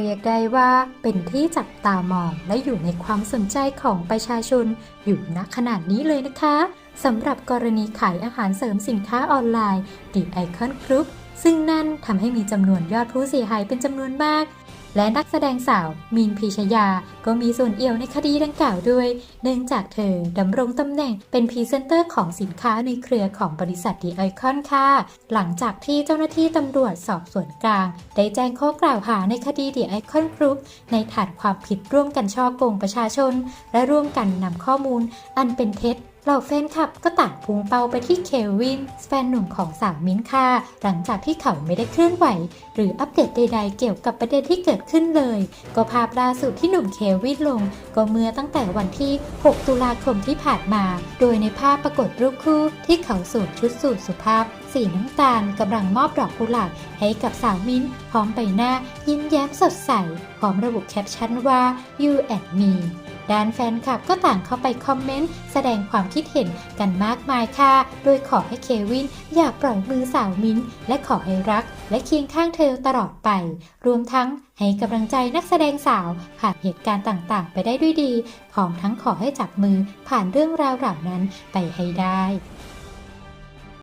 เรียกได้ว่าเป็นที่จับตามองและอยู่ในความสนใจของประชาชนอยู่ณขนาดนี้เลยนะคะสำหรับกรณีขายอาหารเสริมสินค้าออนไลน์ The Icon Group ซึ่งนั่นทำให้มีจำนวนยอดผู้เสียหายเป็นจำนวนมาก และนักแสดงสาวมีนพีชยา ก็มีส่วนเอี่ยวในคดีดังกล่าวด้วย เนื่องจากเธอดำรงตำแหน่งเป็นพรีเซนเตอร์ของสินค้าในเครือของบริษัทดีไอคอนค่ะ หลังจากที่เจ้าหน้าที่ตำรวจสอบสวนกลาง ได้แจ้งข้อกล่าวหาในคดีดีไอคอนกรุ๊ปในฐานความผิดร่วมกันช่อโกงประชาชน และร่วมกันนำข้อมูล อันเป็นเท็จ เหล่าแฟนคลับก็ต่างพุ่งเป้าไปที่เควิน แฟนหนุ่มของสาวมิ้นค่า หลังจากที่เขาไม่ได้เคลื่อนไหว หรืออัปเดตใดๆเกี่ยวกับประเด็นที่เกิดขึ้นเลย ก็ภาพล่าสุดที่หนุ่มเควินลง ก็เมื่อตั้งแต่วันที่ 6 ตุลาคมที่ผ่านมา โดยในภาพปรากฏรูปคู่ที่เขาสวมชุดสูทสุภาพ สีน้ำตาลกำลังมอบดอกกุหลาบให้กับสาวมิ้นท์พร้อมใบหน้ายิ้มแย้มสดใสพร้อมระบุแคปชั่นว่า you and me ด้านแฟนคลับก็ต่างเข้าไปคอมเมนต์ แสดงความคิดเห็นกันมากมายค่ะ โดยขอให้เควินอย่าปล่อยมือสาวมิ้นท์และขอให้รัก และเคียงข้างเธอตลอดไป รวมทั้งให้กำลังใจนักแสดงสาว ผ่านเหตุการณ์ต่างๆ ไปได้ด้วยดี พร้อมทั้งขอให้จับมือผ่านเรื่องราวเหล่านั้นไปให้ได้